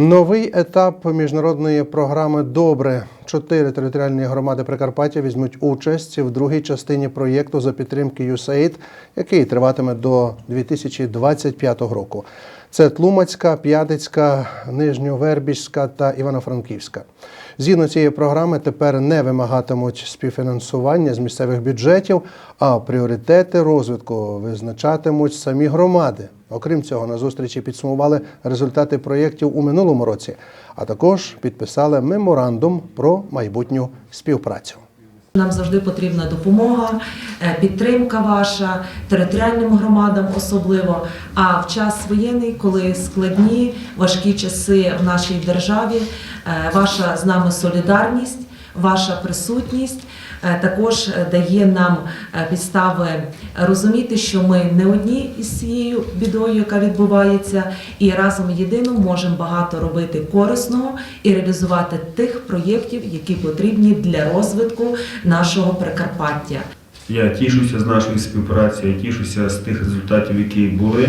Новий етап міжнародної програми Добре. Чотири територіальні громади Прикарпаття візьмуть участь в другій частині проєкту за підтримки USAID, який триватиме до 2025 року. Це Тлумацька, П'ятицька, Нижньовербіжська та Івано-Франківська. Згідно цієї програми тепер не вимагатимуть співфінансування з місцевих бюджетів, а пріоритети розвитку визначатимуть самі громади. Окрім цього, на зустрічі підсумували результати проєктів у минулому році, а також підписали меморандум про майбутню співпрацю. Нам завжди потрібна допомога, е, підтримка ваша, територіальним громадам особливо. А в час воєнний, коли складні, важкі часи в нашій державі, е, ваша з нами солідарність, ваша присутність е, також дає нам е, підстави розуміти, що ми не одні із цією бідою, яка відбувається, і разом єдино можемо багато робити корисного і реалізувати тих проєктів, які потрібні для розвитку нашого Прикарпаття. Я тішуся з нашої співпраці, я тішуся з тих результатів, які були.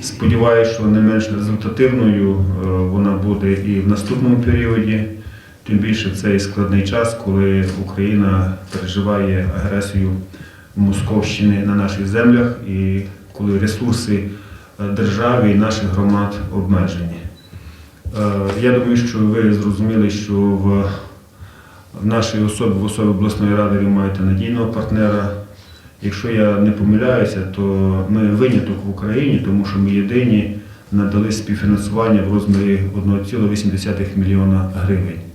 Сподіваюся, що не менш результативною е, вона буде і в наступному періоді, тим більше в цей складний час, коли Україна переживає агресію Московщини на наших землях і коли ресурси е, держави і наших громад обмежені. Е, Я думаю, що ви зрозуміли, що в нашій особі, в особі обласної ради ви маєте надійного партнера. Якщо я не помиляюся, то ми виняток в Україні, тому що ми єдині надали співфінансування в розмірі 1,8 мільйона гривень.